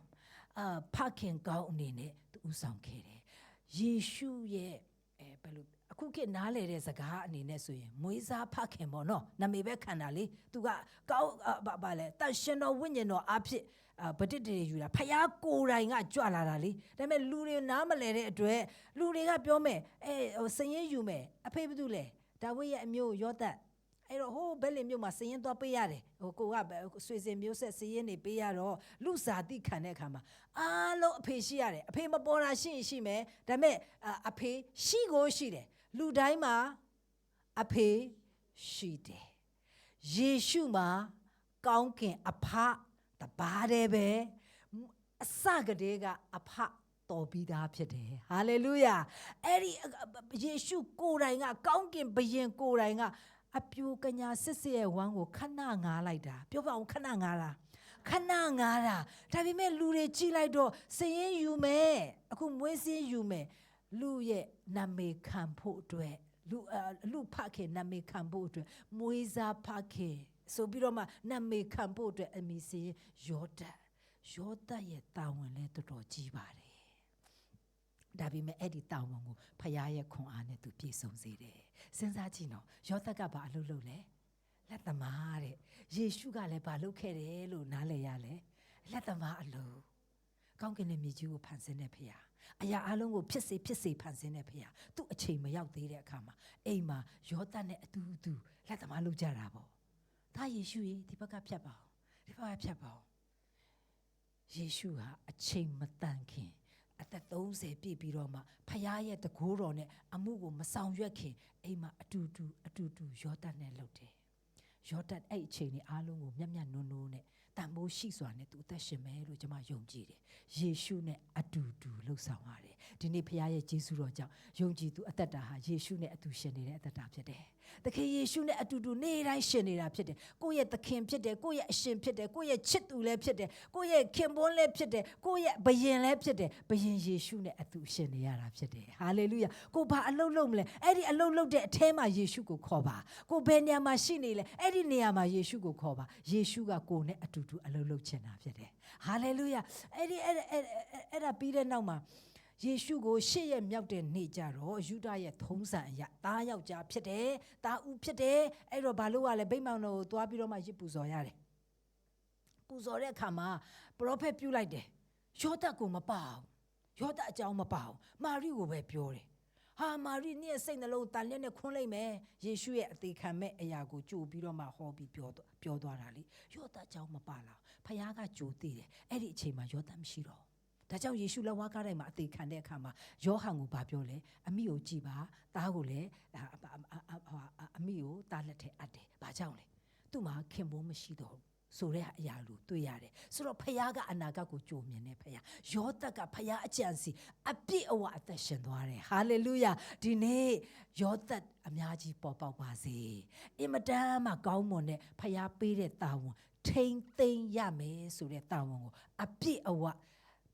အာဖခင်ကောင်းအနေနဲ့သူဥဆောင်ခဲ့တယ်။ယေရှုရဲ့အဲဘယ်လိုအခုခေတ်နားလေတဲ့စကားအနေနဲ့ဆိုရင်မွေးစားဖခင်ပေါ့နော်။နာမည်ပဲခံတာလေ။ तू ကကောင်းဘာဘာလဲတန်ရှင်တော်ဝိညာဉ်တော်အဖြစ်အာဗတိတတွေယူတာဖယားကိုယ်တိုင်ကကြွလာတာလေဒါပေမဲ့လူတွေနားမလဲတဲ့အတွက်လူတွေကပြောမယ်အဲဟိုစရင်ယူမယ်အဖေဘာတူလဲ ဒါဝိရဲ့အမျိုးယောသတ်အဲ့တော့ဟိုဘဲလင်မြို့မှာစည်ရင်သွားပေးရတယ်ဟိုကိုကဆွေစင်မျိုးဆက်စည်ရင်နေပေးရတော့လူစားတိခံတဲ့အခါမှာအားလုံးအဖေရှိရတယ်အဖေမပေါ်တာရှိရင်ရှိမယ်ဒါပေမဲ့အဖေရှိကိုရှိတယ်လူတိုင်းမှာအဖေရှိတယ်ယေရှုမှာကောင်းကင်အဖတပါးတည်းပဲအစကတည်းကအဖ တော်ပြီးသားဖြစ်တယ်ဟာလေလုယာအဲ့ဒီယေရှုကိုယ်တိုင်ကကောင်းကင်ဘုရင်ကိုယ်တိုင်ကအပြိုကညာစစ်စစ်ရဲ့ဝမ်းကိုခဏငားလိုက်တာပြောပါအောင်ခဏငားတာခဏငားတာဒါပေမဲ့လူတွေကြည့်လိုက်တော့စည်ရင်ယူမယ်အခုမွေးစင်းယူမယ်လူရဲ့နာမည်ခံဖို့အတွက်လူအာလူဖခင်နာမည်ခံဖို့အတွက်မွေးစားဖခင်ဆိုပြီးတော့မှနာမည်ခံဖို့အတွက်အမိစင်းယောဒတ်ယောဒတ်ရဲ့တာဝန်လဲတော်တော်ကြီးပါတယ် ဒါပေမဲ့အဲ့ဒီတောင်းဝန်ကိုဖရားရဲ့ခွန်အားနဲ့သူပြည့်စုံစေတယ်။စဉ်းစားကြည့်နော်ယောသက်ကဘာအလုပ်လုပ်လဲ။လက်သမားတဲ့ယေရှုကလည်းဘာလုပ်ခဲ့တယ်လို့နားလည်ရလဲ။လက်သမားအလုပ်ကောင်းကင်နဲ့မြေကြီးကိုဖန်ဆင်းတဲ့ဖရားအရာအလုံးကိုဖြစ်စေဖြစ်စေဖန်ဆင်းတဲ့ဖရားသူ့အချိန်မရောက်သေးတဲ့အခါမှာအိမ်မှာယောသနဲ့အတူတူလက်သမားလုပ်ကြတာပေါ့။ဒါယေရှုရေဒီဘက်ကဖြတ်ပါအောင်ဒီဘက်ကဖြတ်ပါအောင်ယေရှုဟာအချိန်မတန်ခင် အသက်30ပြည့်ပြီးတော့မှဖခင်ရဲ့တကိုးတော်နဲ့အမှုကိုမဆောင်ရွက်ခင်အိမ်မှာအတူတူအတူတူယောသတ်နဲ့လှုပ်တယ်။ယောသတ်အဲ့အချိန်นี้အားလုံးကိုမျက်မျက်နုံနုံနဲ့တန်ဖိုးရှိစွာနဲ့သူအသက်ရှင်မယ်လို့ကျွန်မယုံကြည်တယ်။ယေရှုနဲ့အတူတူလှုပ်ဆောင်ရတယ်။ဒီနေ့ဖခင်ရဲ့ဂျေဇုတော်ကြောင့်ယုံကြည်သူအသက်တာဟာယေရှုနဲ့အတူရှင်နေတဲ့အသက်တာဖြစ်တယ်။ သခင်ယေရှုနဲ့အတူတူနေ့တိုင်းရှင်နေတာဖြစ်တယ်။ကိုယ့်ရဲ့သခင်ဖြစ်တယ်ကိုယ့်ရဲ့အရှင်ဖြစ်တယ်ကိုယ့်ရဲ့ချစ်သူလည်းဖြစ်တယ်ကိုယ့်ရဲ့ခင်ပွန်းလည်းဖြစ်တယ်ကိုယ့်ရဲ့ဘယင်လည်းဖြစ်တယ်ဘယင်ယေရှုနဲ့အတူရှင်နေရတာဖြစ်တယ်။ဟာလေလုယာ။ကိုဘာအလုပ်လုပ်မလဲ။အဲ့ဒီအလုပ်လုပ်တဲ့အထဲမှာယေရှုကိုခေါ်ပါ။ကိုဘယ်နေရာမှာရှိနေလဲ။အဲ့ဒီနေရာမှာယေရှုကိုခေါ်ပါ။ယေရှုကကိုနဲ့အတူတူအလုပ်လုပ်ချင်တာဖြစ်တယ်။ဟာလေလုယာ။အဲ့ဒီအဲ့အဲ့အဲ့ဒါပြီးတဲ့နောက်မှာ ယေရှုကိုရှေ့ရမြောက်တဲ့နေ့ကြတော့ယူဒရဲ့ထုံးစံအရာတားယောက်ျားဖြစ်တယ်။တားဦးဖြစ်တယ်။အဲ့တော့ဘာလို့ ਆ လဲဗိမ္မာန်တော်ကိုသွားပြီးတော့မှရစ်ပူဇော်ရတယ်။ပူဇော်တဲ့အခါမှာပရောဖက်ပြုလိုက်တယ်။ယောသတ်ကိုမပါဘူး။ယောသတ်အကြောင်းမပါဘူး။မာရိကိုပဲပြောတယ်။ဟာမာရိနေ့စိတ်နှလုံးတန်လက်နဲ့ခွန်းလိုက်မယ်။ယေရှုရဲ့အသေးခံမဲ့အရာကိုကြိုပြီးတော့မှဟောပြီးပြောတော့ပြောသွားတာလေ။ယောသတ်အကြောင်းမပါလား။ဖခင်ကကြိုသိတယ်။အဲ့ဒီအချိန်မှာယောသတ်မရှိတော့ဘူး။ ဒါကြောင့်ယေရှုလက်ဝါးကားတိုင်းမှာအသေးခံတဲ့အခါမှာယောဟန်ကိုဗာပြောလဲအမိကိုကြည်ပါသားကိုလည်းအာအာအာအာအာအမိကိုသားလက်ထဲအပ်တယ်။ဘာကြောင့်လဲ။သူ့မှာခင်ပွန်းမရှိတော့ဘူးဆိုတဲ့အရာလိုတွေ့ရတယ်ဆိုတော့ဖခင်ကအနာဂတ်ကိုကြိုမြင်တဲ့ဖခင်ယောသက်ကဖခင်အကြံစီအပြည့်အဝအသက်ရှင်သွားတယ်ဟာလေလုယာဒီနေ့ယောသက်အများကြီးပေါ်ပေါက်ပါစေအင်မတန်မှကောင်းမွန်တဲ့ဖခင်ပေးတဲ့တာဝန်ထိမ့်သိမ့်ရမယ်ဆိုတဲ့တာဝန်ကိုအပြည့်အဝ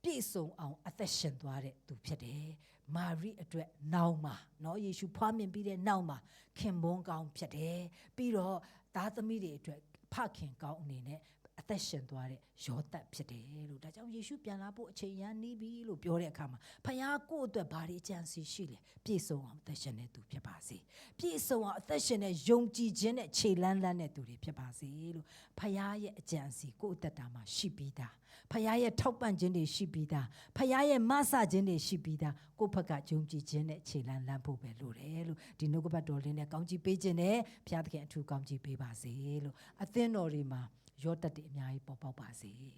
ပြည့်စုံအောင်အသက်ရှင်သွားတဲ့သူဖြစ်တယ်။မာရိအတွက်နောက်မှာနော်ယေရှုဖွားမြင်ပြီးတဲ့နောက်မှာခင်မွန်းကောင်းဖြစ်တယ်။ပြီးတော့သားသမီးတွေအတွက်ဖခင်ကောင်းအနေနဲ့ အသက်ရှင်သွားတဲ့ယောသတ်ဖြစ်တယ်လို့ဒါကြောင့်ယေရှုပြန်လာဖို့အချိန်ရနေပြီလို့ပြောတဲ့အခါမှာဖခင်ကိုယ့်အတွက်ဘာတွေအကြံစီရှိလဲပြည့်စုံအောင်အသက်ရှင်တဲ့သူဖြစ်ပါစေပြည့်စုံအောင်အသက်ရှင်တဲ့ယုံကြည်ခြင်းနဲ့ခြေလန်းလန်းတဲ့သူတွေဖြစ်ပါစေလို့ဖခင်ရဲ့အကြံစီကိုယ့်အသက်တာမှာရှိပြီးသားဖခင်ရဲ့ထောက်ပံ့ခြင်းတွေရှိပြီးသားဖခင်ရဲ့မဆခြင်းတွေရှိပြီးသားကိုယ့်ဘက်ကယုံကြည်ခြင်းနဲ့ခြေလန်းလန်းဖို့ပဲလိုတယ်လို့ဒီနှုတ်ကပတ်တော်လေးနဲ့ကောင်းချီးပေးခြင်းနဲ့ဘုရားသခင်အထူးကောင်းချီးပေးပါစေလို့အသင်းတော်တွေမှာ ရောတတ်တွေအများကြီးပေါ်ပေါက်ပါစေလို့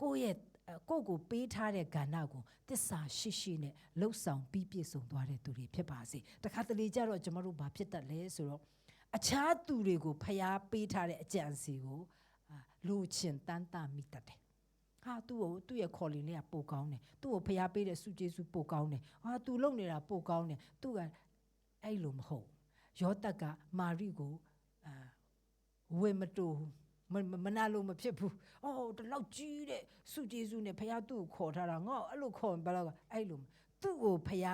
ကိုယ့်ရဲ့ကိုယ့်ကိုပေးထားတဲ့ကဏ္ဍကိုတစ္ဆာရှိရှိနဲ့လှုပ်ဆောင်ပြီးပြည့်စုံသွားတဲ့သူတွေဖြစ်ပါစေတခါတလေကြတော့ကျွန်တော်တို့ဘာဖြစ်တတ်လဲဆိုတော့အခြားသူတွေကိုဖျားပေးထားတဲ့အကြံစီကိုလူချင်းတန်းတမိတတ်တယ်ဟာသူ့ကိုသူ့ရဲ့ခေါ်လင်လေးကပိုကောင်းတယ်သူ့ကိုဖျားပေးတဲ့စုကျေးစုပိုကောင်းတယ်ဟာသူလုံနေတာပိုကောင်းတယ်သူကအဲ့လိုမဟုတ်ယောသက်ကမာရိကိုအာဝေမတူမ မနာလို့မဖြစ်ဘူး။အော်တလောက်ကြီးတဲ့စုကျေးစုနဲ့ဖះသူ့ကိုခေါ်ထားတာငါအဲ့လိုခေါ်ရင်ဘယ်တော့အဲ့လိုသူ့ကိုဖះ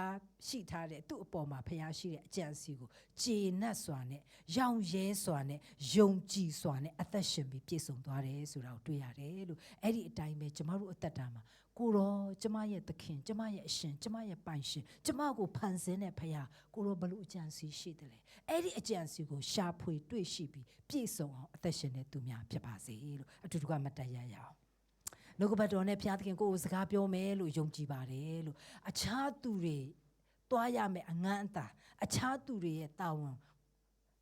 ရှိထားတဲ့သူ့အပေါ်မှာဖះရှိတဲ့အကြံစီကိုဂျေနတ်စွာနဲ့ရောင်ရဲစွာနဲ့ယုံကြည်စွာနဲ့အသက်ရှင်ပြီးပြည့်စုံသွားတယ်ဆိုတာကိုတွေ့ရတယ်လို့အဲ့ဒီအတိုင်းပဲကျမတို့အသက်တာမှာ ကိုရောကျမရဲ့သခင်ကျမရဲ့အရှင်ကျမရဲ့ပိုင်ရှင်ကျမကိုဖန်ဆင်းတဲ့ဖခင်ကိုရောဘလို့အကြံစီရှိတယ်လဲအဲ့ဒီအကြံစီကိုရှာဖွေတွေ့ရှိပြီးပြည့်စုံအောင်အသက်ရှင်တဲ့သူများဖြစ်ပါစေလို့အတူတူကမတ်တရရအောင်နှုတ်ကပတ်တော်နဲ့ဘုရားသခင်ကိုယ်ကိုစကားပြောမယ်လို့ယုံကြည်ပါတယ်လို့အခြားသူတွေတွားရမယ်အငန်းအတာအခြားသူတွေရဲ့တာဝန်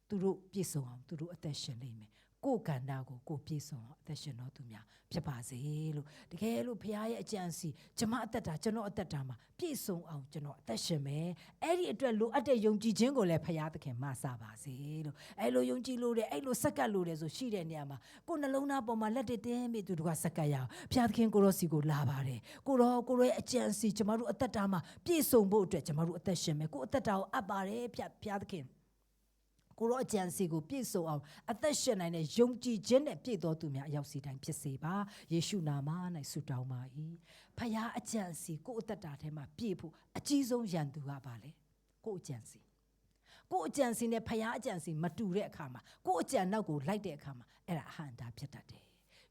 သူတို့ပြည့်စုံအောင်သူတို့အသက်ရှင်လိမ့်မယ် ကိုယ်ကန္တာကိုကိုပြည့်စုံအောင်အသက်ရှင်တော်သူများဖြစ်ပါစေလို့တကယ်လို့ဘုရားရဲ့အကြံစီကျမအသက်တာကျွန်တော်အသက်တာမှာပြည့်စုံအောင်ကျွန်တော်အသက်ရှင်မယ်အဲ့ဒီအတွက်လိုအပ်တဲ့ယုံကြည်ခြင်းကိုလည်းဘုရားသခင်မဆပါစေလို့အဲ့လိုယုံကြည်လို့တဲ့အဲ့လိုစက္ကပ်လို့တဲ့ဆိုရှိတဲ့နေရာမှာကိုယ်နှလုံးသားပေါ်မှာလက်တည်းပြီးသူတို့ကစက္ကပ်ရအောင်ဘုရားသခင်ကိုရောစီကိုလာပါတယ်ကိုရောကိုရောရဲ့အကြံစီကျမတို့အသက်တာမှာပြည့်စုံဖို့အတွက်ကျမတို့အသက်ရှင်မယ်ကိုယ်အသက်တာကိုအပ်ပါတယ်ဘုရားသခင် ကိုရောအကြံစီကိုပြည့်စုံအောင်အသက်ရှင်နိုင်တဲ့ယုံကြည်ခြင်းနဲ့ပြည့်တော်သူများအရောက်စီတိုင်းဖြစ်စေပါယေရှုနာမ၌ဆုတောင်းပါ၏ဖခင်အကြံစီကိုယ့်အသက်တာထဲမှာပြည့်ဖို့အကြီးဆုံးရန်သူကပါလေကိုယ့်အကြံစီကိုယ့်အကြံစီနဲ့ဖခင်အကြံစီမတူတဲ့အခါမှာကိုယ့်အကြံနောက်ကိုလိုက်တဲ့အခါမှာအဲ့ဒါအဟံတာဖြစ်တတ်တယ်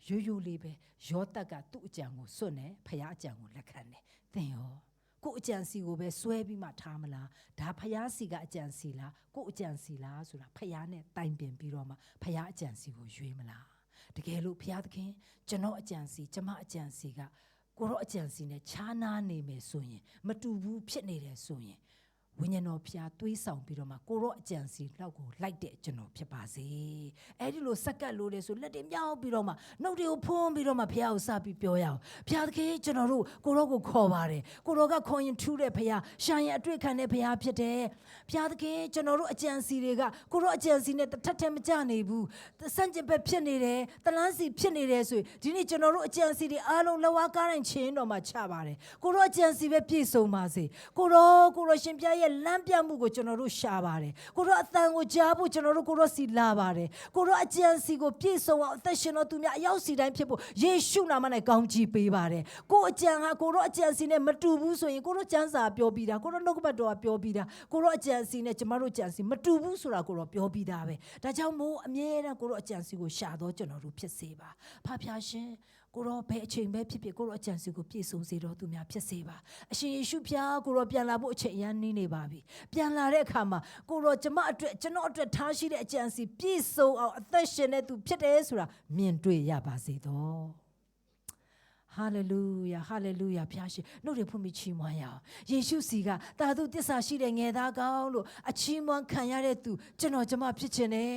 ရိုးရိုးလေးပဲယောသက်ကသူ့အကြံကိုစွန့်နေဖခင်အကြံကိုလက်ခံတယ်သင်ရော ကိုယ့်အကြံစီကိုပဲစွဲပြီးမှထားမလားဒါဖျားစီကအကြံစီလားကိုယ့်အကြံစီလားဆိုတာဖျားနဲ့တိုင်ပင်ပြီးတော့မှဖျားအကြံစီကိုရွေးမလားတကယ်လို့ဖျားသခင်ကျွန်တော်အကြံစီကျမအကြံစီကကိုရောအကြံစီနဲ့ခြားနာနေမယ်ဆိုရင် မတူဘူးဖြစ်နေတယ်ဆိုရင် ဝိညာဉ်တော်ဖျားတွေးဆောင်ပြီးတော့မှကိုရောအကြံစီလောက်ကိုလိုက်တဲ့ကျွန်တော်ဖြစ်ပါစေအဲ့ဒီလိုစက္ကပ်လို့တယ်ဆိုလက်တွေမြောက်ပြီးတော့မှနှုတ်တွေကိုဖုံးပြီးတော့မှဖျားကိုစပြီးပြောရအောင်ဖျားသခင်ကျွန်တော်တို့ကိုရောကိုခေါ်ပါတယ်ကိုရောကခေါ်ရင်ထူးတဲ့ဖျားရှာရင်အတွေ့ခံတဲ့ဖျားဖြစ်တယ်ဖျားသခင်ကျွန်တော်တို့အကြံစီတွေကကိုရောအကြံစီနဲ့တစ်ထက်ထက်မကြနေဘူးစန့်ကျင်ဘက်ဖြစ်နေတယ်တလန်းစီဖြစ်နေတယ်ဆိုရင်ဒီနေ့ကျွန်တော်တို့အကြံစီတွေအားလုံးလဝါကားတိုင်းချင်းတော်မှာချပါတယ်ကိုရောအကြံစီပဲပြည့်စုံပါစေကိုရောကိုရောရှင်ပြရဲ့လမ်းပြမှုကိုကျွန်တော်တို့ရှာပါတယ်ကိုရောအတန်ကိုကြားဖို့ကျွန်တော်တို့ကိုရောစီလာပါတယ်ကိုရောအကြံစီကိုပြည့်စုံအောင်အသက်ရှင်တော်သူများအရောက်စီတိုင်းဖြစ်ဖို့ယေရှုနာမနဲ့ကောင်းချီးပေးပါတယ်ကိုအကြံဟာကိုရောအကြံစီနဲ့မတူဘူးဆိုရင်ကိုရောကျမ်းစာပြောပြီးတာကိုရောနှုတ်ကပတ်တော်ကပြောပြီးတာကိုရောအကြံစီနဲ့ကျမတို့ကြံစီမတူဘူးဆိုတာကိုရောပြောပြီးတာပဲဒါကြောင့်မို့အမြဲတမ်းကိုရောအကြံစီကိုရှာတော့ကျွန်တော်တို့ဖြစ်စေပါဖဖျားရှင် ကိုရောဘယ်အချိန်ပဲဖြစ်ဖြစ်ကိုရောအကြံစီကိုပြည့်စုံစေတော်သူများဖြစ်စေပါအရှင်ယေရှုဖျားကိုရောပြန်လာဖို့အချိန်အရန်နှီးနေပါပြီပြန်လာတဲ့အခါမှာကိုရောကျမအတွက်ကျွန်တော်အတွက်ထားရှိတဲ့အကြံစီပြည့်စုံအောင်အသက်ရှင်တဲ့သူဖြစ်တယ်ဆိုတာမြင်တွေ့ရပါစေတော့ ဟာလေလုယာဟာလေလုယာဖျားရှင်နှုတ်တွေဖွင့်ပြီးချီးမွမ်းရအောင်ယေရှုစီကတာသူတစ္ဆာရှိတဲ့ငယ်သားကောင်းလို့အချီးမွမ်းခံရတဲ့သူကျွန်တော်ကျမဖြစ်ခြင်းနဲ့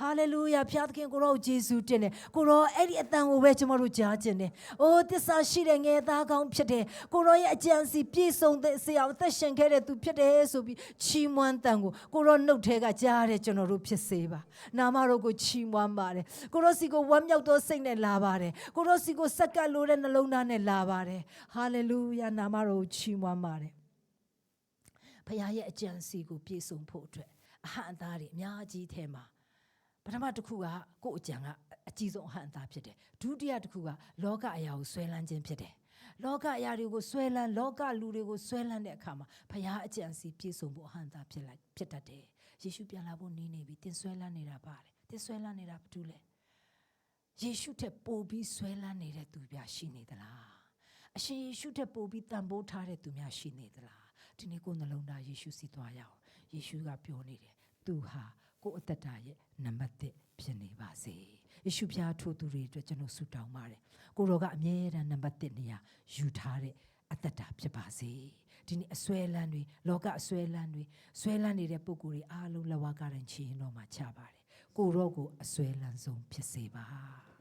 ဟာလေလုယာဖျားသခင်ကိုရောယေရှုတင်တယ်ကိုရောအဲ့ဒီအတန်ကိုပဲကျမတို့ကြားခြင်းတယ်အိုးတစ္ဆာရှိတဲ့ငယ်သားကောင်းဖြစ်တယ်ကိုရောရဲ့အကြံစီပြည့်စုံတဲ့ဆရာအသက်ရှင်ခဲ့တဲ့သူဖြစ်တယ်ဆိုပြီးချီးမွမ်းတန်ကိုကိုရောနှုတ်ထဲကကြားရတဲ့ကျွန်တော်တို့ဖြစ်စေပါနာမတော်ကိုချီးမွမ်းပါတယ်ကိုရောစီကိုဝမ်းမြောက်သောစိတ်နဲ့လာပါတယ်ကိုရောစီကိုစက္ကပ်လို့တဲ့နှလုံးသားနဲ့လာပါတယ်ဟာလေလုယာနာမတော်ကိုချီးမွမ်းပါတယ်ဖခင်ရဲ့အကြံစီကိုပြည့်စုံဖို့အတွက်အဟံအသားတွေအများကြီးထဲမှာပထမတစ်ခုကကိုယ့်အကြံကအကြီးဆုံးအဟံအသားဖြစ်တယ်ဒုတိယတစ်ခုကလောကအရာကိုဆွဲလန်းခြင်းဖြစ်တယ်လောကအရာတွေကိုဆွဲလန်းလောကလူတွေကိုဆွဲလန်းတဲ့အခါမှာဖခင်အကြံစီပြည့်စုံဖို့အဟံအသားဖြစ်လိုက်ဖြစ်တတ်တယ်ယေရှုပြန်လာဖို့နေနေပြီတင်ဆွဲလန်းနေတာပါတယ်တင်ဆွဲလန်းနေတာဘာတူလဲ ယေရှုထက်ပိုပြီးဆွဲလန်းနေတဲ့သူပြရှိနေသလားအရှင်ယေရှုထက်ပိုပြီးတန်ဖိုးထားတဲ့သူများရှိနေသလားဒီနေ့ကိုယ်နှလုံးသားယေရှုစီသွားရအောင်ယေရှုကပြောနေတယ်သူဟာကိုယ့်အသက်တာရဲ့နံပါတ်1ဖြစ်နေပါစေယေရှုဖျားထိုးသူတွေအတွက်ကျွန်တော်ဆုတောင်းပါတယ်ကိုတော်ကအမြဲတမ်းနံပါတ်1နေရာယူထားတဲ့အသက်တာဖြစ်ပါစေဒီနေ့အစွဲလန်းတွေလောကအစွဲလန်းတွေဆွဲလန်းနေတဲ့ပုံကိုယ်တွေအားလုံးလဝကတိုင်းချီရင်တော့မှချပါတယ်ကိုရောကိုအစွဲလန်းဆုံးဖြစ်စေပါ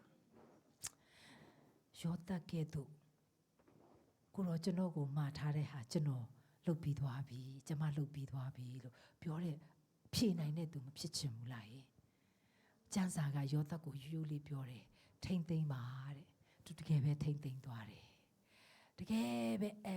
ယောသက်ကဲ့သို့ကိုရောကျွန်တော်ကိုမှားထားတဲ့ဟာကျွန်တော်လုပ်ပြီးသွားပြီကျွန်မလုပ်ပြီးသွားပြီလို့ပြောတဲ့ဖြေနိုင်တဲ့သူမဖြစ်ချင်ဘူးလားကျမ်းစာကယောသက်ကိုရိုးရိုးလေးပြောတယ်ထိမ့်သိမ့်ပါတဲ့သူတကယ်ပဲထိမ့်သိမ့်သွားတယ်တကယ်ပဲအဲ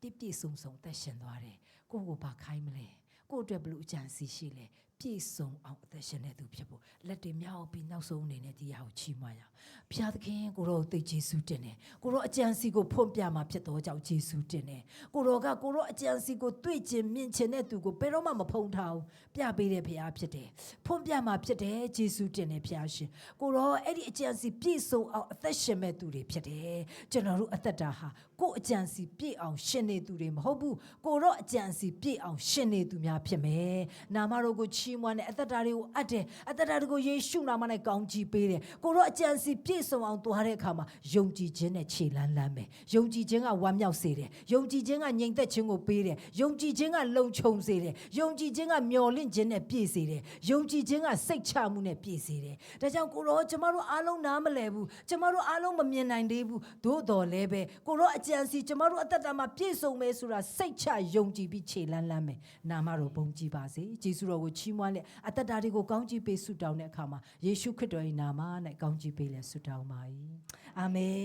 ပြည့်ပြည့်စုံစုံသက်ရှင်သွားတယ်ကိုယ့်ကိုဘာခိုင်းမလဲကိုယ့်အတွက်ဘလို့အကြံစီရှိလဲ ပြည့်စုံအောင်အသက်ရှင်တဲ့သူဖြစ်ဖို့လက်တွေမြောက်ပြီးနောက်ဆုံးအနေနဲ့ဒီဟာကိုချီးမွမ်းရအောင်ဘုရားသခင်ကိုရောသိကျေးဇူးတင်တယ်ကိုရောအကြံစီကိုဖွင့်ပြမှာဖြစ်တော့ကြောင့်ကျေးဇူးတင်တယ်ကိုရောကကိုရောအကြံစီကိုတွေ့ကျင်မြင်ချင်တဲ့သူကိုဘယ်တော့မှမဖုံးထားဘူးပြပေးတဲ့ဘုရားဖြစ်တယ်ဖွင့်ပြမှာဖြစ်တယ်ကျေးဇူးတင်တယ်ဘုရားရှင်ကိုရောအဲ့ဒီအကြံစီပြည့်စုံအောင်အသက်ရှင်မဲ့သူတွေဖြစ်တယ်ကျွန်တော်တို့အသက်တာဟာကိုယ်အကြံစီပြည့်အောင်ရှင်နေသူတွေမဟုတ်ဘူးကိုရောအကြံစီပြည့်အောင်ရှင်နေသူများဖြစ်မယ်နာမတော်ကိုချီးမွမ်းတဲ့အသက်တာတွေကိုအပ်တယ်အသက်တာတွေကိုယေရှုနာမနဲ့ကောင်းချီးပေးတယ်ကိုရောအကြံစီပြည့်စုံအောင်သွားတဲ့အခါမှာယုံကြည်ခြင်းနဲ့ခြေလန်းလန်းမယ်ယုံကြည်ခြင်းကဝမ်းမြောက်စေတယ်ယုံကြည်ခြင်းကငြိမ်သက်ခြင်းကိုပေးတယ်ယုံကြည်ခြင်းကလုံခြုံစေတယ်ယုံကြည်ခြင်းကမျော်လင့်ခြင်းနဲ့ပြည့်စေတယ်ယုံကြည်ခြင်းကစိတ်ချမှုနဲ့ပြည့်စေတယ်ဒါကြောင့်ကိုရောကျမတို့အားလုံးနားမလည်ဘူးကျမတို့အားလုံးမမြင်နိုင်သေးဘူးသို့တော်လည်းပဲကိုရောအကြံစီကျမတို့အသက်တာမှာပြည့်စုံမယ်ဆိုတာစိတ်ချယုံကြည်ပြီးခြေလန်းလန်းမယ်နာမတော်ဘုန်းကြီးပါစေယေရှုတော်ကိုချီးမွမ်းတဲ့အသက်တာတွေကိုကောင်းချီးပေးဆုတောင်းတဲ့အခါမှာယေရှုခရစ်တော်၏နာမ၌ကောင်းချီးပေးလဲဆုတောင်းပါ၏အာမင်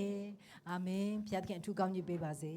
အာမင်ဖျားခင်အထူးကောင်းချီးပေးပါစေ